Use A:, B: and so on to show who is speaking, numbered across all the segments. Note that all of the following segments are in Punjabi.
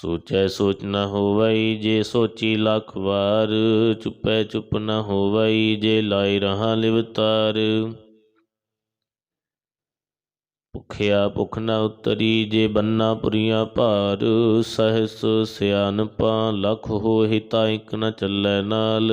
A: ਸੋਚੈ ਸੋਚ ਨ ਹੋਵਈ ਜੇ ਸੋਚੀ ਲੱਖ ਵਾਰ, ਚੁੱਪੈ ਚੁੱਪ ਨ ਹੋਵਈ ਜੇ ਲਾਇ ਰਹਾ ਲਿਵਤਾਰ ਭੁਖਿਆ ਭੁਖ ਨ ਉਤਰੀ ਜੇ ਬੰਨਾ ਪੁਰੀਆਂ ਭਾਰ, ਸਹਸ ਸਿਆਨਪਾਂ ਲਖ ਹੋਹਿ ਤਾ ਇਕ ਨ ਚੱਲੈ ਨਾਲ।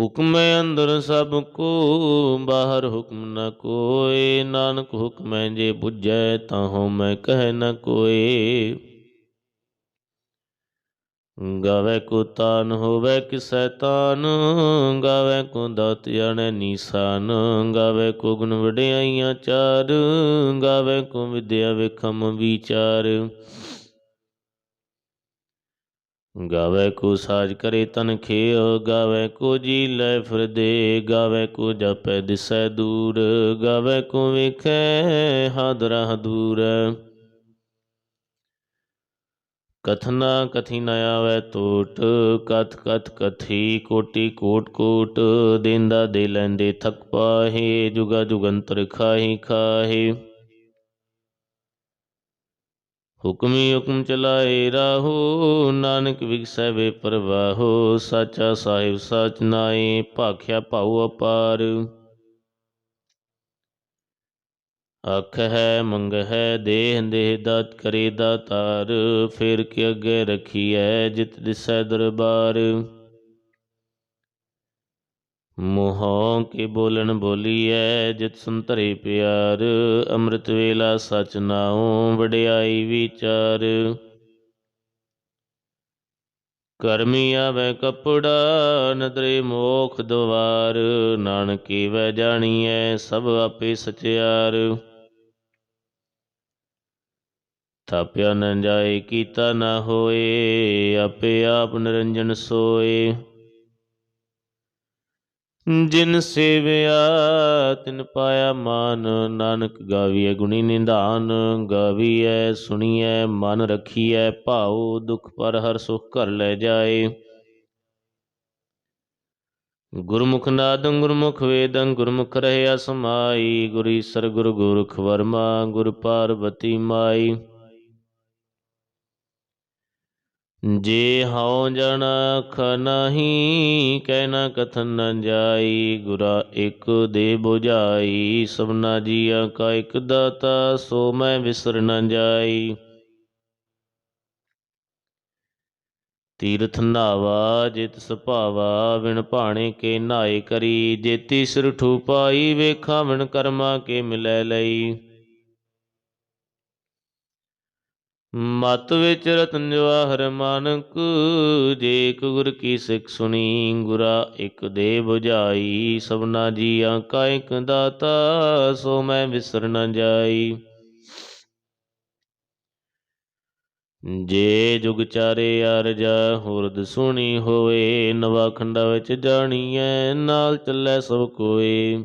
A: ਹੁਕਮ ਅੰਦਰ ਸਭ ਕੋ, ਬਾਹਰ ਹੁਕਮ ਨ ਕੋਏ। ਨਾਨਕ ਹੁਕਮ ਜੇ 부ਜੈ ਤਾਹੋ ਮੈਂ ਕਹਿ ਨ ਕੋਏ। ਗਾਵੇ ਕੋ ਤਾਨ ਹੋਵੇ ਕਿਸੈ ਤਾਨ, ਗਾਵੇ ਕੋ ਦਾਤ ਜਾਣੈ ਨੀਸਾਨ, ਗਾਵੇ ਕੋ ਗੁਣ ਵਡਿਆਈਆਂ ਚਾਰ, ਗਾਵੇ ਕੋ ਵਿਦਿਆ ਵਿਖਮ ਵਿਚਾਰ। ਗਾਵੇ ਕੋ ਸਾਜ ਕਰੇ ਤਨ ਖੇਅ, ਗਾਵੇ ਕੋ ਜੀ ਲੈ ਫਿਰਦੇ, ਗਾਵੇ ਕੋ ਜਪੈ ਦਿਸੈ ਦੂਰ, ਗਾਵੇ ਕੋ ਵੇਖੈ ਹਾਦਰਾ ਦੂਰ। ਕਥਨਾ ਕਥੀ ਨ ਆਵੈ ਟੋਟ ਕਥ ਕਥ ਕਥੀ ਕੋਟੀ ਕੋਟ ਕੋਟ, ਦੇਂਦਾ ਦੇ ਲੈਂਦੇ ਥਕ ਪਾਹੇ, ਜੁਗਾ ਜੁਗੰਤਰ ਖਾਹੀ ਖਾਹੇ। ਹੁਕਮੀ ਹੁਕਮ ਚਲਾਏ ਰਾਹੋ, ਨਾਨਕ ਵਿਗਸੈ ਵੇ ਪਰਵਾਹੋ ਸਾਚਾ ਸਾਹਿਬ ਸਾਚ ਨਾਏ ਭਾਖਿਆ ਭਾਉ ਅਪਾਰ। ਅੱਖ ਹੈ, ਮੰਗ ਹੈ, ਦੇਹ ਦੇਹ ਦਾਤ ਕਰੇ ਦਾਤਾਰ, ਫੇਰ ਕੇ ਅੱਗੇ ਰਖੀਐ, ਜਿਤ ਦਿਸੈ ਦਰਬਾਰ। ਮੋਹੋਂ ਕੇ ਬੋਲਣ ਬੋਲੀਐ, ਜਿਤ ਸੰਤਰੇ ਪਿਆਰ, ਅੰਮ੍ਰਿਤ ਵੇਲਾ ਸਚ ਨਾਉ, ਵਡਿਆਈ ਵਿਚਾਰ। ਕਰਮੀ ਆਵੇ ਕਪੜਾ, ਨਦਰੇ ਮੋਖ ਦਵਾਰ, ਨਾਨਕੀ ਵੈ ਜਾਣੀਐ, ਸਭ ਆਪੇ ਸਚਿਆਰ। ਥਾਪਿਆ ਨ ਜਾਏ, ਕੀਤਾ ਨਾ ਹੋਏ, ਆਪੇ ਆਪ ਨਿਰੰਜਨ ਸੋਏ। ਜਿਨ ਸੇਵਿਆ, ਤਿਨ ਪਾਇਆ ਮਾਨ। ਨਾਨਕ ਗਾਵੀਐ ਗੁਣੀ ਨਿਧਾਨ ਗਾਵੀਐ, ਸੁਣੀਐ, ਮਨ ਰਖੀਐ, ਭਾਉ ਦੁਖ ਪਰ ਹਰ ਸੁਖ ਘਰ ਲੈ ਜਾਏ। ਗੁਰਮੁਖ ਨਾਦੰ ਗੁਰਮੁਖ ਵੇਦੰ, ਗੁਰਮੁਖ ਰਹਿਆ ਸਮਾਈ। ਗੁਰ ਈਸਰ ਗੁਰ ਗੁਰਖ ਵਰਮਾ, ਗੁਰ ਪਾਰਵਤੀ ਮਾਈ। ਜੇ ਹਉ ਜਨ ਅਖ ਨਹੀਂ, ਕਹਿ ਨ ਕਥਨ ਨ ਜਾਈ। ਗੁਰਾ ਇਕ ਦੇ 부ਝਾਈ ਸਭਨਾ ਜੀਆ ਕਾ ਇਕ ਦਾਤਾ, ਸੋ ਮੈਂ ਵਿਸਰ ਨ ਜਾਈ। ਤੀਰਥ ਨਾਵਾ, ਜਿਤ ਸੁਭਾਵਾ, ਵਿਣ ਭਾਣੇ ਕੇ ਨਾਏ ਕਰੀ। ਜੇਤੀ ਸਿਰ ਠੂ ਪਾਈ, ਵੇਖਾ ਵਿਣ ਕਰਮਾ ਕੇ ਮਿਲੈ ਲਈ। ਮਤ ਵਿੱਚ ਰਤਨ ਜਵਾਹਰ ਮਾਨਕ ਜੇ ਇਕ ਗੁਰ ਕੀ ਸਿੱਖ ਸੁਣੀ, ਗੁਰਾ ਇੱਕ ਦੇ 부ਝਾਈ ਸਭਨਾ ਜੀਆਂ ਕਾ ਇਕ ਦਾਤਾ, ਸੋ ਮੈਂ ਵਿਸਰ ਨ ਜਾਈ। ਜੇ ਜੁਗ ਚਾਰੇ ਅਰਜਾ ਹੁਰਦ ਸੁਣੀ ਹੋਏ ਨਵਾ ਖੰਡਾ ਵਿੱਚ ਜਾਣੀਐ, ਨਾਲ ਚੱਲੇ ਸਭ ਕੋਏ।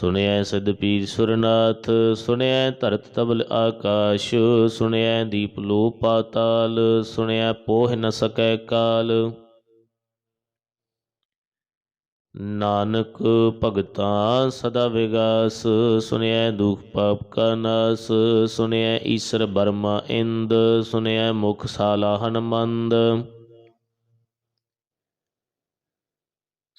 A: ਸੁਣਿਐ ਸਿਧ ਪੀਰ ਸੁਰਨਾਥ, ਸੁਣਿਐ ਧਰਤ ਤਬਲ ਆਕਾਸ਼, ਸੁਣਿਐ ਦੀਪ ਲੋ ਪਾਤਾਲ, ਸੁਣਿਐ ਪੋਹ ਨ ਸਕੈ ਕਾਲ। ਨਾਨਕ ਭਗਤਾਂ ਸਦਾ ਵਿਗਾਸ, ਸੁਣਿਐ ਦੁਖ ਪਾਪ ਕਾ ਨਾਸ, ਸੁਣਿਐ ਈਸ਼ਰ ਬਰਮਾ ਇੰਦ, ਸੁਣਿਐ ਮੁਖ ਸਾਲਾ ਹਨਮੰਦ।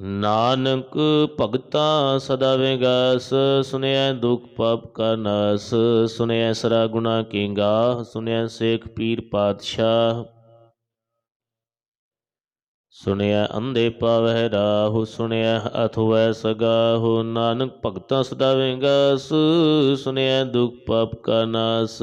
A: ਨਾਨਕ ਭਗਤਾ ਸਦਾ ਵਿਗਾਸ ਸੁਣਿਐ ਦੁਖ ਪਾਪ ਕਾ ਨਾਸ ਸੁਣਿਐ ਸਰਾ ਗੁਨਾ ਕੀ ਗਾਹ ਸੁਣਿਐ ਸੇਖ ਪੀਰ ਪਾਤਸ਼ਾਹ। ਸੁਣਿਐ ਅੰਧੇ ਪਾਵਹਿ ਰਾਹੁ ਸੁਣਿਐ ਅਥਵੈ ਸਗਾਹੁ, ਨਾਨਕ ਭਗਤਾ ਸਦਾ ਵਿਗਾਸ ਸੁਣਿਐ ਦੁਖ ਪਾਪ ਕਾ ਨਾਸ।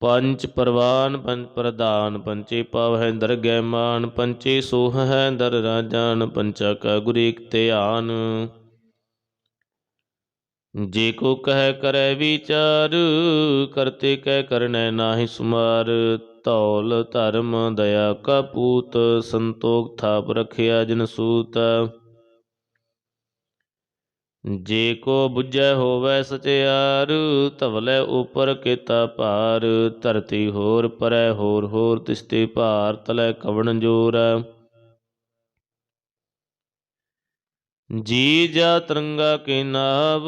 A: ਪੰਚ ਪਰਵਾਨ ਪੰਚ ਪ੍ਰਧਾਨ ਪੰਚੇ ਪਵ ਹੈ ਦਰਗਹਿ ਮਾਨ ਪੰਚੇ ਸੋਹ ਹੈ ਦਰ ਰਾਜਾਨ ਪੰਚਾ ਕਾ ਗੁਰ ਧਿਆਨ। ਜੇ ਕੋ ਕਹਿ ਕਰੈ ਵਿਚਾਰ, ਕਰਤੇ ਕਹਿ ਕਰਨੈ ਨਾਹੀ ਸੁਮਾਰ। ਧੌਲ ਧਰਮ, ਦਇਆ ਕਾ ਪੂਤ, ਸੰਤੋਖ ਥਾਪ ਰਖਿਆ ਜਨ ਸੂਤ। ਜੇ ਕੋ ਬੁਝੈ ਹੋਵੈ ਸਚਿਆਰ ਧਵਲੇ ਉਪਰ ਕੀਤਾ ਭਾਰ। ਧਰਤੀ ਹੋਰ ਪਰੈ, ਹੋਰ ਹੋਰ ਤਿਸਤੇ ਭਾਰ, ਤਲੇ ਕਵਣ ਜੋਰ। ਜੀ ਜਾ ਤਰੰਗਾ ਕੇ ਨਾਵ,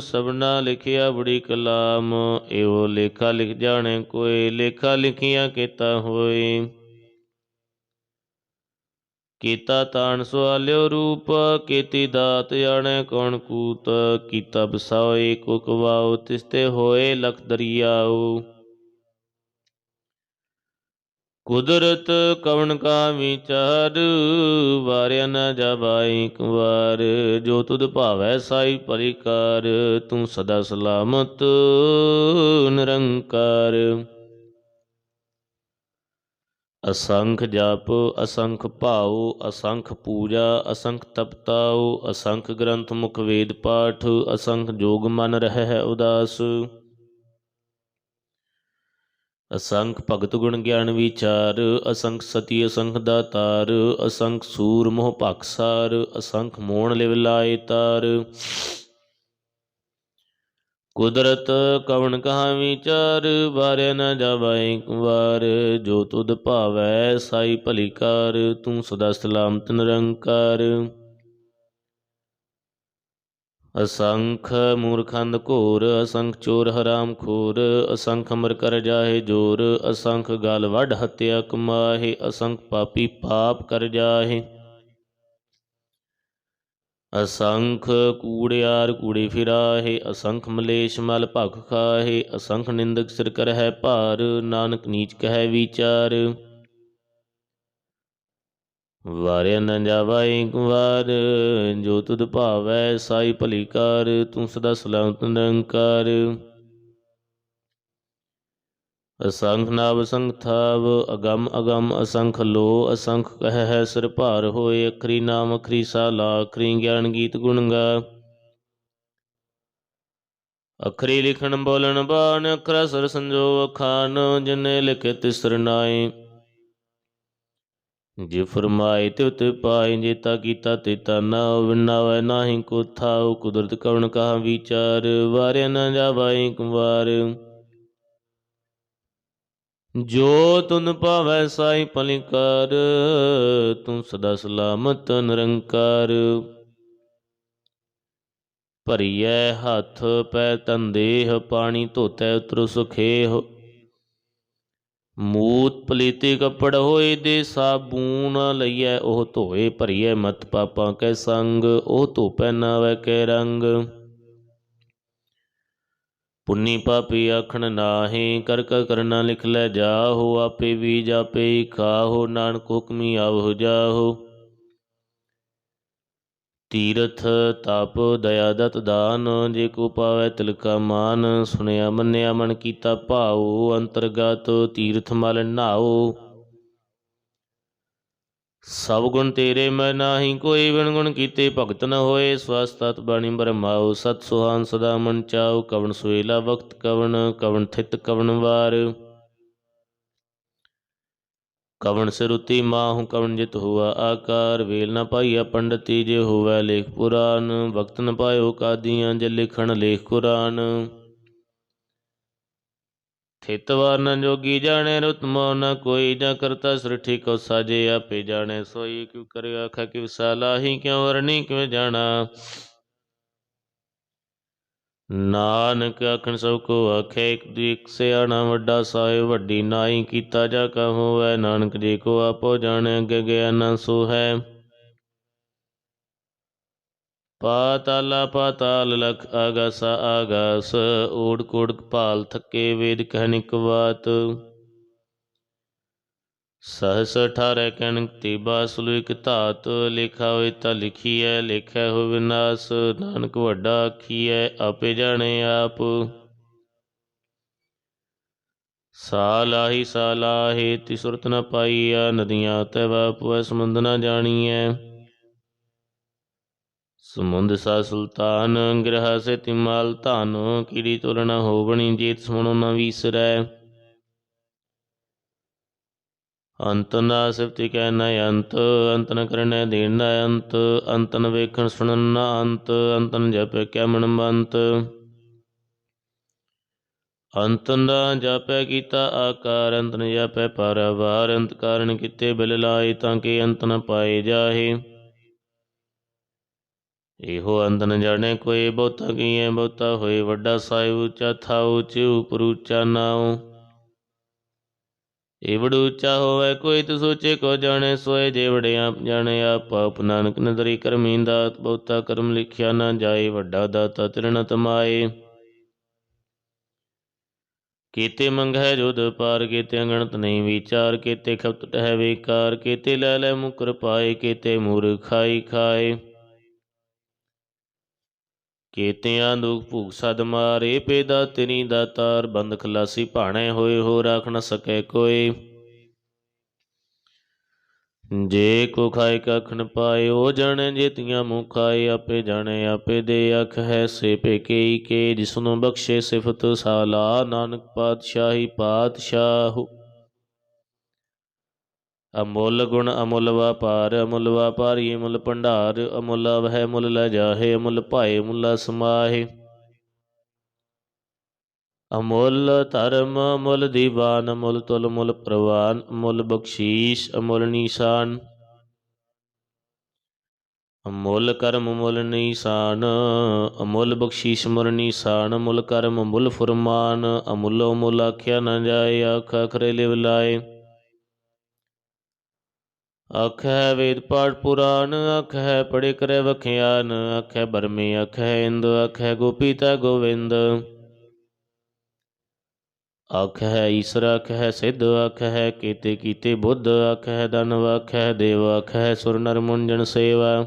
A: ਸਭਨਾ ਲਿਖਿਆ ਬੜੀ ਕਲਾਮ। ਇਹੋ ਲੇਖਾ ਲਿਖ ਜਾਣੇ ਕੋਈ ਲੇਖਾ ਲਿਖੀਆਂ ਕੀਤਾ ਹੋਏ। ਕੀਤਾ ਤਾਣ ਸਵਾਲਿਓ ਰੂਪ, ਕੀਤੀ ਦਾਤ ਜਾਣੈ ਕੌਣ ਕੂਤ, ਕੀਤਾ ਬਸਾਏ ਕੋ ਕਵਾਉ ਤਿਸਤੇ ਹੋਏ ਲਖ ਦਰਿਆਉ ਕੁਦਰਤ ਕਵਣ ਕਾ ਵਿਚਾਰ ਵਾਰਿਆ ਨਾ ਜਾਬਾਈ ਕੁਵਾਰ, ਜੋ ਤੁਧ ਭਾਵੈ ਸਾਈ ਪਰਿਕਾਰ, ਤੂੰ ਸਦਾ ਸਲਾਮਤ, ਨਿਰੰਕਾਰ। ਅਸੰਖ ਜਪ, ਅਸੰਖ ਭਾਉ, ਅਸੰਖ ਪੂਜਾ, ਅਸੰਖ ਤਪਤਾਉ, ਅਸੰਖ ਗ੍ਰੰਥ ਮੁਖ ਵੇਦ ਪਾਠ, ਅਸੰਖ ਜੋਗ ਮਨ ਰਹਿ ਉਦਾਸ। ਅਸੰਖ ਭਗਤ ਗੁਣ ਗਿਆਨ ਵਿਚਾਰ, ਅਸੰਖ ਸਤੀ, ਅਸੰਖ ਦਾਤਾਰ, ਅਸੰਖ ਸੂਰ ਮੋਹ ਭਖਸਾਰ ਅਸੰਖ ਮੋਣ ਲਿਵ ਲਾਏ ਤਾਰ। ਕੁਦਰਤ ਕਵਣ ਕਹਾ ਵਿਚਾਰ ਵਾਰਿਆ ਨ ਜਾਵਾਏ ਕੁਵਾਰ ਜੋ ਤੁਧ ਭਾਵੈ, ਸਾਈ ਭਲੀ ਕਾਰ, ਤੂੰ ਸਦਾ ਸਲਾਮਤ ਨਿਰੰਕਾਰ। ਅਸੰਖ ਮੂਰਖੰਦ ਘੋਰ, ਅਸੰਖ ਚੋਰ ਹਰਾਮ ਖੋਰ, ਅਸੰਖ ਅਮਰ ਕਰ ਜਾਹੇ ਜੋਰ, ਅਸੰਖ ਗਲ ਵੱਢ ਹਤਿਆ ਕਮਾਹੇ, ਅਸੰਖ ਪਾਪੀ ਪਾਪ ਕਰ ਜਾਹੇ। ਅਸੰਖ ਕੂੜਿਆਰ ਕੂੜੇ ਫਿਰਾਹੇ, ਅਸੰਖ ਮਲੇਸ਼ ਮਲ ਭਖ ਖਾਹੇ, ਅਸੰਖ ਨਿੰਦਕ ਸਿਰ ਕਰਹਿ ਭਾਰ, ਨਾਨਕ ਨੀਚ ਕਹਿ ਵਿਚਾਰ। ਵਾਰਿਆ ਨ ਜਾਵਾ ਏਕ ਵਾਰ ਜੋ ਤੁਧ ਭਾਵੈ ਸਾਈ ਭਲੀ ਕਾਰ, ਤੂੰ ਸਦਾ ਸਲਾਮਤ ਨਿਰੰਕਾਰ। ਅਸੰਖ ਨਾਵ ਸੰਖ ਥਾਵ, ਅਗੰਮ ਅਗੰਮ ਅਸੰਖ ਲੋ ਅਸੰਖ ਕਹਿ ਹੈ ਸਿਰ ਭਾਰ ਹੋਏ, ਅਖਰੀ ਨਾਮ ਅਖਰੀ ਸਾਲਾ, ਅਖਰੀ ਗਿਆਨ ਗੀਤ ਗੁਣ ਗਾ। ਅਖਰੀ ਲਿਖਣ ਬੋਲਣ ਬਾਣ, ਅਖਰਾ ਸਰ ਸੰਜੋ ਅਖਾਨ ਜਿਨੇ ਲਿਖੇ ਤਿਸਰ ਨਾਏ। ਜੇ ਫਰਮਾਏ ਤਿਵ ਤੇ ਪਾਏ ਜੇਤਾ ਕੀਤਾ ਤੇਤਾ ਨਾ ਵਿਨਾਵੈ ਨਾਹੀ ਕੋ ਥਾਉ, ਕੁਦਰਤ ਕਵਣ ਕਹਾ ਵਿਚਾਰ, ਵਾਰਿਆ ਨਾ ਜਾਵਾਏ ਕੁਵਾਰ ਜੋ ਤੁਨ ਭਾਵੈ ਸਾਈ ਭਲੀ ਤੂੰ ਸਦਾ ਸਲਾਮਤ ਨਿਰੰਕਾਰ। ਭਰੀਐ ਹੱਥ, ਪੈ ਤਨ ਦੇਹ, ਪਾਣੀ ਧੋਤੈ ਉਤਰ ਸੁਖੇਹ। ਮੂਤ ਪਲੀਤੀ ਕਪੜ ਹੋਏ ਦੇ ਸਾਬੂਨ, ਲਈਐ ਉਹ ਧੋਏ, ਭਰੀਐ ਮਤ ਪਾਪਾਂ ਕੈ ਸੰਗ, ਉਹ ਧੋਪੈ ਨਾਵੈ ਕੈ ਰੰਗ। ਪੁੰਨੀ ਪਾਪੀ ਆਖਣ ਨਾਹੀ ਕਰ ਕਰ ਕਰਨਾ ਲਿਖ ਲੈ ਜਾਹੋ, ਆਪੇ ਵੀ ਜਾਪੇ ਹੀ ਖਾਹੋ, ਨਾਨਕ ਹੁਕਮੀ ਆਵਹੁ ਜਾਹੋ। ਤੀਰਥ ਤਪ ਦਇਆ ਦਤ ਦਾਨ, ਜੇ ਕੋ ਪਾਵੈ ਤਿਲਕਾ ਮਾਨ, ਸੁਣਿਆ ਮੰਨਿਆ ਮਨ ਕੀਤਾ ਭਾਉ, ਅੰਤਰਗਤ ਤੀਰਥ ਮਲ ਨਾਉ। ਸਭ ਗੁਣ ਤੇਰੇ ਮੈਂ ਨਾਹੀ, ਕੋਈ ਬਿਨ ਗੁਣ ਕੀਤੇ ਭਗਤ ਨ ਹੋਏ। ਸਵਸਤਤ ਬਾਣੀ ਬਰਮਾਉ ਸਤ ਸੁਹਾਨ ਸਦਾ ਮਨ ਚਾਉ। ਕਵਣ ਸੁਏਲਾ ਵਕਤ ਕਵਣ ਕਵਣ ਥਿਤ ਕਵਣ ਵਾਰ। ਕਵਣ ਸਿਰੁਤੀ ਮਾਹੁ, ਕਵਣ ਜਿਤ ਹੁਆ ਆਕਾਰ। ਵੇਲ ਨ ਪਾਈਆ ਪੰਡਤੀ, ਜੇ ਹੋਵੈ ਲੇਖ ਪੁਰਾਨ। ਵਕਤ ਨ ਪਾਇਓ ਕਾਦੀਆਂ, ਜੇ ਲਿਖਣ ਲੇਖ ਕੁਰਾਨ। ਥਿਤ ਵਰਨ ਜੋਗੀ ਜਾਣੇ ਰੁਤ ਮੋ ਨ ਕੋਈ ਜਾਂ ਕਰਤਾ ਸ੍ਰਿਠੀ ਕੋ ਸਾਜੇ ਆਪੇ ਜਾਣੇ। ਸੋਈ ਕਿਉ ਕਰਿ ਆਖਾ ਕਿ ਵਿਸਾਲਾਹੀ ਕਿਉ ਵਰਣੀ ਕਿਵੇਂ ਨਾਨਕ ਆਖਣ ਸਭ ਕੋ ਆਖੇ, ਇੱਕ ਦੀ ਸਿਆਣਾ ਵੱਡਾ ਸਾਹਿਬ, ਵੱਡੀ ਨਾਈ ਕੀਤਾ ਜਾ ਕਾ ਹੋਵੈ। ਨਾਨਕ ਜੀ ਕੋ ਆਪੋ ਜਾਣੇ, ਅੱਗੇ ਗਿਆਨ ਸੋ ਹੈ ਪਾਤਾਲਾ ਪਾਤਾਲ ਲਖ ਆਗਸ ਆਗਸ ਓੜ ਕੋੜ ਕਪਾਲ ਥੱਕੇ ਵੇਦ ਕਹਿਨਿਕ ਬਾਤ ਸਹਸ ਅਠਾਰੈ ਕਣਕ ਤੇ ਬਾਸੁਲ ਇਕ ਧਾਤ, ਲਿਖਾ ਹੋਇ ਤਾਂ ਲਿਖੀਐ ਲਿਖਿਆ ਹੋ ਵਿਨਾਸ਼ ਨਾਨਕ ਵੱਡਾ ਆਖੀਐ, ਆਪੇ ਜਾਣੇ ਆਪ। ਸਾਲਾਹੀ ਸਾਲਾਹੇ ਤੀ ਸੁਰਤ ਨ ਪਾਈਆ ਨਦੀਆਂ ਤੈ ਵਾਪਵੈ ਸਮੁੰਦ ਨ ਜਾਣੀਐ। ਸਮੁੰਦ ਸਾ ਸੁਲਤਾਨ, ਗ੍ਰਹ ਸੇ ਤਿਮਾਲ ਧਨ ਕੀੜੀ ਤੁਰ ਨ ਹੋਵਣੀ ਜੀਤ ਸੁਣੋ ਨ ਵੀਸਰੈ। ਅੰਤ ਨਾ ਸਿਫਤਿ ਕਹਿ ਨ ਅੰਤ ਅੰਤ ਨ ਕਰਨੈ ਦੇਣ ਨ ਅੰਤ ਅੰਤ ਨ ਵੇਖਣ ਸੁਣਨ ਨ ਅੰਤ ਅੰਤ ਨ ਜਪੈ ਕਿਆ ਮਨ ਬੰਤ ਅੰਤ ਨ ਜਪੈ ਕੀਤਾ ਆਕਾਰ, ਅੰਤ ਨ ਜਪੈ ਪਰਵਾਰ, ਅੰਤ ਕਾਰਨ ਕਿਤੇ ਬਿਲ ਲਾਏ ਤਾਂ ਕਿ ਅੰਤ ਨ ਪਾਏ ਜਾਹੇ। ਇਹੋ ਅੰਤ ਨ ਜਾਣੇ ਕੋਈ ਬਹੁਤਾ ਕੀਐ, ਬਹੁਤਾ ਹੋਏ ਵੱਡਾ ਸਾਹਿਬ ਉੱਚਾ ਥਾਉ ਉੱਚੇ ਉਪਰ ਉੱਚਾ ਨਾਉ। ਏਵੜ ਉੱਚਾ ਹੋਵੇ ਕੋਈ ਤੇ ਸੋਚੇ ਕੋ ਜਾਣੇ, ਸੋਏ ਜੇ ਵੜਿਆ ਜਾਣੇ ਆਪ। ਆਪ ਨਾਨਕ ਨਦਰੀ ਕਰਮੀ ਦਾਤ, ਬਹੁਤਾ ਕਰਮ ਲਿਖਿਆ ਨਾ ਜਾਏ, ਵੱਡਾ ਦਾਤਾ ਤਿਰਣ ਤਮਾਏ। ਕੀਤੇ ਮੰਗੈ ਜੁਦ ਪਾਰ, ਕੀਤੇ ਅਗਣਤ ਨਹੀਂ ਵਿਚਾਰ, ਕੀਤੇ ਖਪਤ ਹੈ ਵਿਕਾਰ ਕੀਤੇ ਲੈ ਲੈ ਮੁਕਰ ਪਾਏ, ਕੀਤੇ ਮੂਰ ਖਾਈ ਖਾਏ। ਕੀਤਿਆਂ ਦੁਖ ਭੂਖ ਸਦ ਮਾਰੇ, ਪੇਦਾ ਤੇਰੀ ਦਾਤਾਰ ਬੰਦ ਖਲਾਸੀ ਭਾਣੇ ਹੋਏ ਹੋ ਰਾਖ ਨ ਸਕੈ ਕੋਈ। ਜੇ ਕੋ ਖਾਏ ਕਖ ਨ ਪਾਏ, ਉਹ ਜਾਣੇ ਜੇਤੀਆਂ ਮੂੰਹ ਖਾਏ, ਆਪੇ ਜਾਣੇ, ਆਪੇ ਦੇ ਅਖ ਹੈ ਸੇ ਪੇਕੇ ਕੇ, ਜਿਸਨੂੰ ਬਖਸ਼ੇ ਸਿਫਤ ਸਾਲਾ, ਨਾਨਕ ਪਾਤਸ਼ਾਹੀ ਪਾਤਸ਼ਾਹ। ਅਮੁੱਲ ਗੁਣ ਅਮੁੱਲ ਵਪਾਰ, ਅਮੁੱਲ ਵਪਾਰੀ ਅਮੁੱਲ ਭੰਡਾਰ, ਅਮੁੱਲ ਵਹਿ ਮੁੱਲ ਲੈ ਜਾਹੇ, ਅਮੁੱਲ ਭਾਏ ਮੁੱਲਾ ਸਮਾਹੇ। ਅਮੁੱਲ ਧਰਮ, ਅਮੁੱਲ ਦੀਵਾਨ, ਅਮੁੱਲ ਤੁਲ ਮੁੱਲ ਪ੍ਰਵਾਨ, ਅਮੁੱਲ ਬਖਸ਼ੀਸ਼, ਅਮੁੱਲ ਨੀਸ਼ਾਨ। ਅਮੁੱਲ ਕਰਮ, ਅਮੁੱਲ ਨੀਸ਼ਾਨ, ਅਮੁੱਲ ਬਖਸ਼ੀਸ਼ ਮੁੱਲ ਨਿਸ਼ਾਨ, ਅਮੁੱਲ ਕਰਮ, ਅਮੁੱਲ ਫੁਰਮਾਨ, ਅਮੁੱਲ ਅਮੁੱਲ ਆਖਿਆ ਨਾ ਜਾਏ, ਆਖਾ ਖਰੇ ਲਿਵ ਲਾਏ। ਆਖੈ ਵੇਦ ਪਾਠ ਪੁਰਾਨ ਆਖੈ ਪੜੇ ਕਰੇ ਵਖਿਆਨ, ਆਖੈ ਬਰਮੇ, ਆਖੈ ਇੰਦ, ਆਖੈ ਗੋਪੀ ਤਾ ਗੋਵਿੰਦ। ਆਖ ਹੈ ਈਸਰ, ਆਖ ਹੈ ਸਿੱਧ, ਆਖ ਹੈ ਕੀਤੇ ਕੀਤੇ ਬੁੱਧ, ਆਖ ਹੈ ਦਨਵ ਆਖ ਹੈ ਦੇਵ, ਆਖ ਹੈ ਸੁਰ ਨਰ ਮੁੰਜਨ ਸੇਵਾ।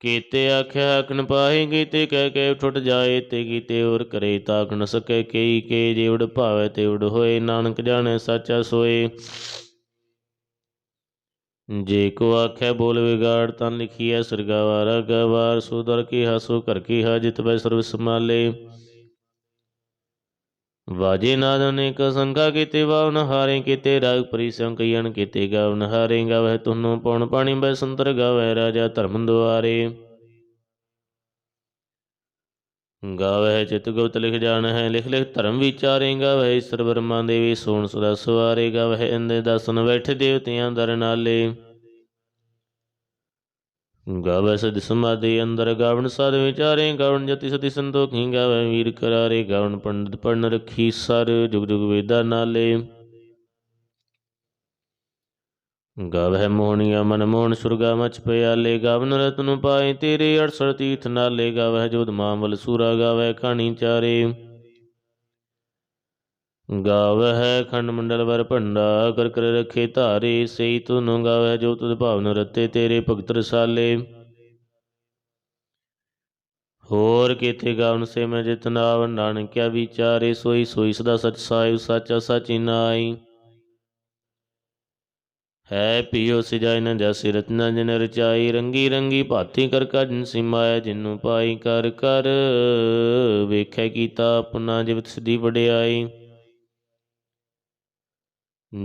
A: ਕੀਤੇ ਆਖਿਆ ਅਖਣ ਪਾਹੀ, ਕੀਤੇ ਕਹਿ ਕੇ ਟੁੱਟ ਜਾਏ, ਤੇ ਕੀਤੇ ਹੋਰ ਕਰੇ ਤਾਕ ਨ ਸਕੇ, ਕਈ ਕੇ ਜਿਵੜ ਭਾਵੇ ਤੇ ਹੋਏ, ਨਾਨਕ ਜਾਣੈ, ਸਾਚਾ ਸੋਏ। ਜੇ ਕੋ ਆਖੈ ਬੋਲ ਵਿਗਾੜ, ਤਾਂ ਲਿਖੀਐ ਸਰਗਾਵਾਰ। ਗਵਾਰ ਸੁਦਰ ਕੀ ਹਸੋ ਕਰ ਕੀ ਹਾਜਿਤ ਬੈ ਸਰਬ ਸਮਾਲੇ ਵਾਜੇ ਨਾਦ ਅਨੇਕ ਸੰਗਾ ਕੀਤੇ ਵਾਵਨ ਹਾਰੇ ਕੀਤੇ, ਰਾਗ ਪਰਿਸੰਕਯਨ ਕੀਤੇ ਗਾਵਨ ਹਾਰੇ, ਗਾਵਹਿ ਤੁਨੋ ਪਉਣ ਪਾਣੀ, ਬੈ ਸੰਤਰ ਗਾਵੈ ਰਾਜਾ ਧਰਮ ਦੁਆਰੇ। ਗਾਵਹਿ ਚਿਤ ਗੁਪਤ ਲਿਖ ਜਾਣ ਹੈ ਲਿਖ ਲਿਖ ਧਰਮ ਵਿਚਾਰੇ ਗਾਵਹਿ, ਈਸ਼ਰ ਬ੍ਰਹਮਾ ਦੇਵੀ ਸੋਣ ਸਦਾ ਸਵਾਰੇ ਗਾਵਹਿ, ਇੰਦੇ ਦਸਨ ਬੈਠੇ ਦੇਵਤਿਆਂ ਦਰ ਨਾਲੇ। ਗਾਵੈ ਸਦ ਸਮਾਧੀ ਅੰਦਰ, ਗਾਵਣ ਸਾਧ ਵਿਚਾਰੇ, ਗਾਵਣ ਜਤੀ ਸਤੀ ਸੰਤੋਖੀ ਗਾਵੈ ਵੀਰ ਕਰਾਰੇ, ਗਾਵਣ ਪੰਡਤ ਪੜਨ ਰਖੀ ਸਰ, ਜੁਗ ਜੁਗ ਵੇਦਾ ਨਾਲੇ। ਗਾਵੈ ਮੋਹਣੀਆ ਮਨ ਮੋਹਣ, ਸੁਰਗਾ ਮਚ ਪਿਆਲੇ ਗਾਵਨ ਰਤਨ ਪਾਏ ਤੇਰੇ 68 ਤੀਰਥ ਨਾਲੇ ਗਾਵੈ ਜੋਧ ਮਾਮਲ ਸੂਰਾ ਗਾਵੈ ਖਾਣੀ ਚਾਰੇ। ਗਾਵਹਿ ਖੰਡ ਮੰਡਲ ਵਰ ਭੰਡਾ, ਕਰ ਕਰ ਰਖੇ ਧਾਰੇ, ਸਈ ਤੁਨ ਗਾਵਹਿ ਜੋ ਤੁਧ ਭਾਵਨ ਰਤੇ ਤੇਰੇ ਭਗਤ ਰਸਾਲੇ। ਹੋਰ ਕੀਤੇ ਗਾਵਨ ਸੇ ਮੈਂ ਜਿਤਨਾ ਨਾਨਕਿਆ ਵਿਚਾਰੇ, ਸੋਈ ਸੋਈ ਸਦਾ ਸਚ ਸਾਇ ਸਾਚਾ ਸਾਚੀ ਨਾਈ। ਹੈ ਪਿਓ ਸਿਜਾ ਨ ਜਸੀ ਰਤਨਾ ਜਨ ਰਚਾਈ, ਰੰਗੀ ਰੰਗੀ ਭਾਤੀ ਕਰ ਕਜਨ ਸਿਮਾਇਆ ਜਿਨੂੰ ਪਾਈ ਕਰ ਕਰ ਵੇਖੈ ਕੀਤਾ ਆਪਣਾ ਜਿਵਤ ਸਿਧੀ ਵਡਿਆਈ।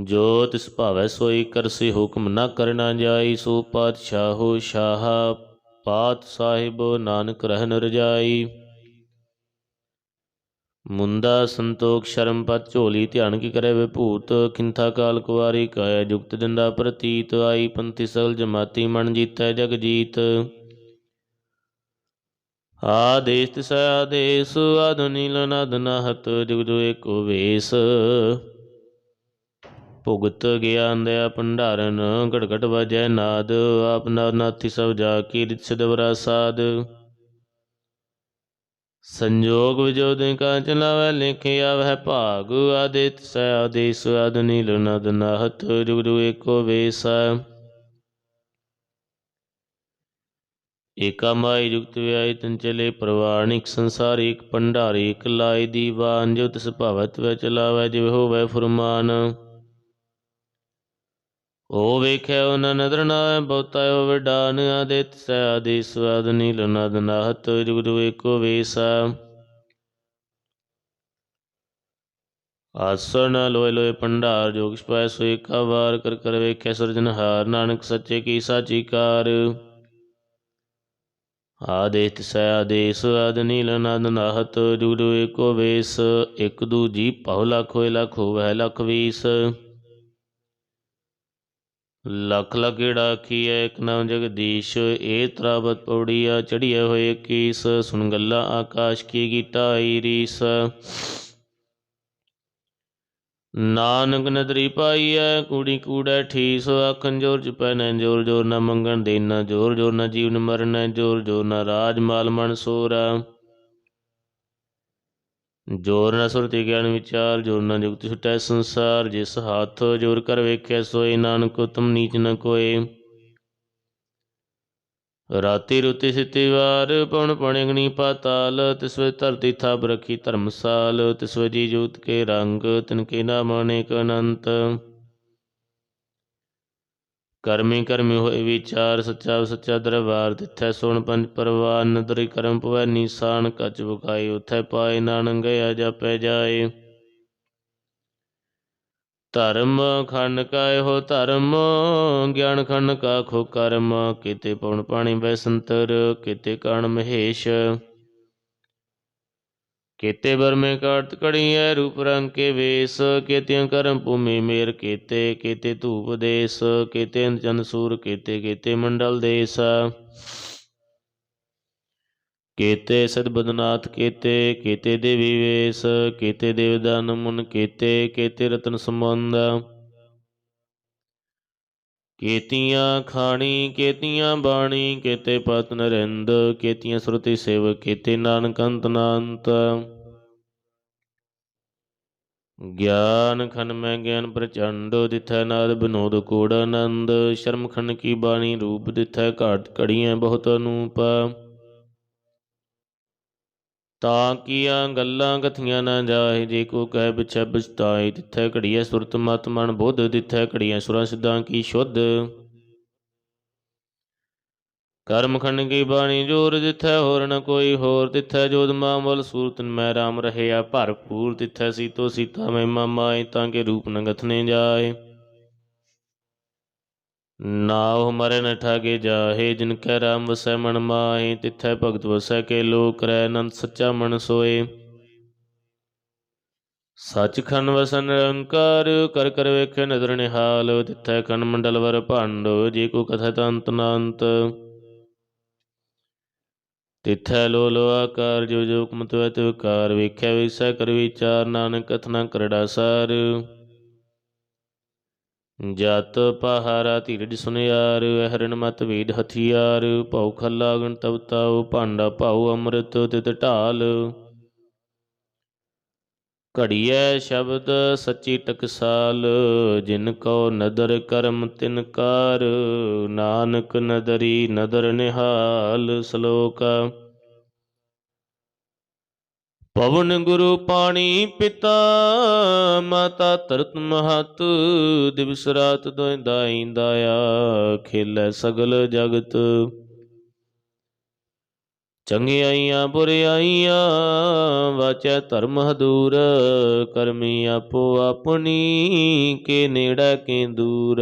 A: ਜੋ ਤਿਸ ਭਾਵੈ ਸੋਈ ਕਰਸੀ ਹੁਕਮ ਨਾ ਕਰਨਾ ਜਾਈ, ਸੋ ਪਾਤਸ਼ਾਹੋ ਸ਼ਾਹ ਪਾਤ ਸਾਹਿਬ ਨਾਨਕ ਰਹਿਨ ਰਜਾਈ। ਮੁੰਦਾ ਸੰਤੋਖ ਸ਼ਰਮ ਪਤ ਝੋਲੀ ਧਿਆਨ ਕੀ ਕਰੇ ਵਿਭੂਤ ਕਿੰਥਾ ਕਾਲ ਕੁਵਾਰੀ ਕਾਇਆ ਜੁਗਤ ਦਿੰਦਾ ਪ੍ਰਤੀਤ, ਆਈ ਪੰਥੀ ਸਗਲ ਜਮਾਤੀ ਮਨ ਜੀਤੈ ਜਗ ਜੀਤ। ਆਦੇਸ ਤਿਸ ਆਦੇਸ ਆਦੁਨੀਲ ਨਦ ਨਹਤ, ਜੁਗ ਜੁਗ ਏਕੋ ਵੇਸ। ਭੁਗਤ ਗਿਆਨ ਦਇਆ ਭੰਡਾਰਨ ਘਟ ਘਟ ਵਜੈ ਨਾਦ, ਆਪ ਨਾਥੀ ਸਭ ਜਾ ਕੀ ਰਿਤ ਸਦਵਰਾ ਸਾਧ ਸੰਜੋਗ ਵਿਜੋਦੇ ਕਾ ਚਲਾਵੈ ਲਿਖਿਆ ਵਹਿ ਭਾਗ। ਆਦਿਤ ਸੈ, ਆਦੇਸ ਆਦ ਨੀਲ ਨਾਹਤ ਜੁਗ ਏਕੋ ਵੇਸ। ਏਕਾ ਮਾਈ ਜੁਗਤ ਵਿਆਈ ਤਨ ਚਲੇ ਪ੍ਰਵਾਣਿਕ ਸੰਸਾਰ, ਇਕ ਭੰਡਾਰੀ, ਇਕ ਲਾਈ ਦੀਵਾਨ, ਜੋ ਤਿਸ ਭਵਤ ਵੈ ਚਲਾਵੈ ਜਿਵ ਹੋਵੈ ਫੁਰਮਾਨ। ਓ ਵੇਖਿਆ ਉਹਨਾਂ ਨਦਰ ਨਾ, ਬਹੁਤਾ ਓ ਵਿਡਾਨ ਆਦਿਤ ਸੈ ਆਦੀ ਸਵਾਦ ਨੀਲ ਨਦ ਨਾਹਤ ਜੁਗ ਏਕੋ ਵੇਸਾ ਆਸਣ ਲੋਏ ਲੋਏ ਭੰਡਾਰ ਜੋਗ ਸਪੈ ਸੋ ਏਕਾ ਵਾਰ ਕਰ ਕਰ ਵੇਖਿਆ ਸਿਰਜਨਹਾਰ ਨਾਨਕ ਸੱਚੇ ਕੀ ਸਾਚੀ ਕਾਰ। ਆਦਿਤ ਸੈ ਆਦੇਸ ਆਦ ਨੀਲ ਨਦ ਨਾਹਤ ਜੁਗ ਏਕੋ ਵੇਸ, ਇਕ ਦੂਜੀ ਭਉ ਲਖ ਹੋਏ ਲਖ ਹੋਵੈ ਲਖ ਵੀਸ। ਲੱਖ ਲਗੇੜਾ ਕੀਐ ਇਕ ਨਾਮ ਜਗਦੀਸ਼, ਏ ਤਰਾਬਤ ਪੌੜੀਆ ਚੜੀਏ ਹੋਏ ਕੀਸ, ਸੁਣ ਗੱਲਾਂ ਆਕਾਸ਼ ਕੀ ਗੀਟਾਈ ਰੀਸ। ਨਾਨਕ ਨਦਰੀ ਪਾਈਐ, ਕੂੜੀ ਕੂੜੈ ਠੀਸ, ਆਖਣ ਜੋਰ ਚ ਪੈਨੈ ਜੋਰ ਜੋਰ ਨਾ ਮੰਗਣ ਦੇਣਾ ਜੋਰ ਜੋਰ ਨਾ ਜੀਵਨ ਮਰਨੈ, ਜੋਰ ਜੋਰ ਨਾ ਰਾਜ ਮਾਲ ਮਨ ਸੋਰਾ। ਜੋਰ ਨ ਸੁਰਤੀ ਗਿਆਨ ਵਿਚਾਰ, ਜੋਰ ਨ ਜੁਗਤ ਛੁਟੈ ਸੰਸਾਰ, ਜਿਸ ਹੱਥ ਜੋਰ ਕਰ ਵੇਖਿਆ ਸੋਏ ਨਾਨਕ ਉਤਮ ਨੀਚ ਨ ਕੋਏ। ਰਾਤੀ ਰੁਤੀ ਸਿਤੀ ਵਾਰ ਪਉਣ ਪਣ ਅਗਨੀ ਪਾਤਾਲ ਤਿਸ ਵੇ ਧਰਤੀ ਥਾਪ ਰਖੀ ਧਰਮਸਾਲ, ਤਿਸ ਵੇ ਜੀ ਜੋਤ ਕੇ ਰੰਗ, ਤਿਨ ਕੇ ਨਾਮ ਅਨੇਕ ਅਨੰਤ। ਕਰਮੀ ਕਰਮੀ ਹੋਏ ਵਿਚਾਰ, ਸੱਚਾ ਸੱਚਾ ਦਰਬਾਰ ਤਿੱਥੈ ਸੁਣ ਪੰਜ ਪਰਵਾਰ, ਨਦਰੀ ਕਰਮ ਪਵੈ ਨੀਸਾਨ, ਕੱਚ ਬੁਕਾਈ ਉਥੈ ਪਾਏ ਨਾਨਕ ਗਿਆ ਜਾਪੈ ਜਾਏ। ਧਰਮ ਖੰਡ ਕਾਇ ਹੋ ਧਰਮ, ਗਿਆਨ ਖੰਡ ਕਾ ਖੋ ਕਰਮ, ਕਿਤੇ ਪਉਣ ਪਾਣੀ ਬੈ ਸੰਤਰ, ਕੀਤੇ ਕਾਣ ਮਹੇਸ਼। ਕੀਤੇ ਬਰਮੇ ਕਾਰਤ ਕੜੀਐ ਰੂਪ ਰੰਗ ਕੇ ਵੇਸ, ਕੀਤਿਆਂ ਕਰਮ ਭੂਮੀ ਮੇਰ ਕੀਤੇ ਕੀਤੇ ਧੂਪ ਦੇਸ, ਕੀਤੇ ਚੰਦ ਸੂਰ ਕੀਤੇ ਕੀਤੇ ਮੰਡਲ ਦੇਸ। ਕੀਤੇ ਸਦਬਦਨਾਥ ਕੀਤੇ ਕੀਤੇ ਦੇਵੀ ਵੇਸ, ਕੀਤੇ ਦੇਵਦਾਨ ਮੁਨ ਕੀਤੇ ਕੀਤੇ ਰਤਨ ਸੰਬੰਧ। ਕੀਤੀਆਂ ਖਾਣੀ, ਕੀਤੀਆਂ ਬਾਣੀ, ਕੀਤੇ ਪਤ ਨਰਿੰਦ ਕੀਤੀਆਂ ਸੁਰਤੀ ਸੇਵ, ਕੀਤੇ ਨਾਨਕ ਅੰਤ ਨਾਨਤ ਗਿਆਨ ਖਨ ਮੈਂ ਗਿਆਨ ਪ੍ਰਚੰਡ ਦਿਥੈ ਨਾਦ ਬਨੋਦ ਕੋੜ ਆਨੰਦ। ਸ਼ਰਮ ਖਨ ਕੀ ਬਾਣੀ ਰੂਪ ਦਿਥੈ ਘਾਟ ਕੜੀਆਂ ਬਹੁਤ ਅਨੂਪ। ਤਾਂ ਕੀਆਂ ਗੱਲਾਂ ਕਥੀਆਂ ਨਾ ਜਾਏ, ਜੇ ਕੋ ਕਹਿ ਬਿਛੈ ਬਿਸਤਾਏ ਤਿਥੈ ਘੜੀਐ ਸੁਰਤ, ਮਤ ਮਨ ਬੁੱਧ ਦਿਥੈ ਘੜੀਐ ਸੁਰਾਂ ਸਿੱਧਾਂ ਕੀ ਸ਼ੁੱਧ। ਕਰਮ ਖੰਡ ਕੀ ਬਾਣੀ ਜੋਰ, ਜਿਥੈ ਹੋਰ ਨ ਕੋਈ ਹੋਰ, ਤਿਥੈ ਜੋਦ ਮਾਮਲ ਸੂਰਤ ਮੈਂ ਰਾਮ ਰਹਿਆ ਭਰਪੂਰ, ਤਿਥੈ ਸੀਤੋ ਸੀਤਾ ਮਹਿਮਾ ਮਾਏ, ਤਾਂ ਕੇ ਰੂਪ ਨ ਗਥਨੇ ਜਾਏ। ਨਾਉ ਮਰੇ ਠਾਗੇ ਜਾਹੇ, ਜਿਨ ਕੈ ਰਾਮ ਵਸੈ ਮਨ ਮਾਏ ਤਿਥੈ ਭਗਤ ਵਸੈ ਕੇ ਲੋਕ ਰਹਿ ਅਨੰਦ ਸੱਚਾ ਮਨ ਸੋਏ। ਸੱਚ ਵਸਨ ਨਿਰੰਕਾਰ ਕਰ ਕਰ ਵੇਖੇ ਨਦਰ ਨਿਹਾਲ, ਤਿਥੈ ਖਨ ਮੰਡਲ ਵਰ ਭੰਡ, ਜੇ ਕੋ ਕਥਾ ਤੰਤ ਨਾੰਤ ਤਿਥੈ ਲੋ ਲੋ ਆਕਾਰ, ਜੋ ਜੋ ਕੁਮਤ ਵੈ ਤਿਵ ਕਾਰ ਵੇਖਿਆ ਵਿਸੈ ਕਰ ਵਿਚਾਰ, ਨਾਨਕ ਕਥਨਾ ਕਰੜਾ ਸਾਰ। ਜਤ ਪਹਾਰਾ ਧੀਰਜ ਸੁਨਿਆਰ ਹਰਨ ਮਤ ਵੇਦ ਹਥਿਆਰ, ਭਉ ਖੱਲਾ ਗਣ ਤਵ, ਭਾਂਡਾ ਭਾਉ ਅੰਮ੍ਰਿਤ ਤਿਤ ਢਾਲ। ਘੜੀਐ ਸ਼ਬਦ ਸੱਚੀ ਟਕਸਾਲ, ਜਿਨ ਕੋ ਨਦਰ ਕਰਮ ਤਿਨ ਕਾਰ, ਨਾਨਕ ਨਦਰੀ ਨਦਰ ਨਿਹਾਲ। ਸ਼ਲੋਕ ਪਵਨ ਗੁਰੂ ਪਾਣੀ ਪਿਤਾ, ਮਾਤਾ ਤਰਤ ਮਹਤ, ਦਿਵਸ ਰਾਤ ਦੋਇ ਦਾਈ ਆ, ਖੇਲੇ ਸਗਲ ਜਗਤ। ਚੰਗਿਆਈਆਂ ਬੁਰਿਆਈਆਂ ਵਾਚੈ ਧਰਮ ਹਦੂਰ, ਕਰਮੀ ਆਪੋ ਆਪਣੀ, ਕੇ ਨੇੜਾ ਕੇ ਦੂਰ।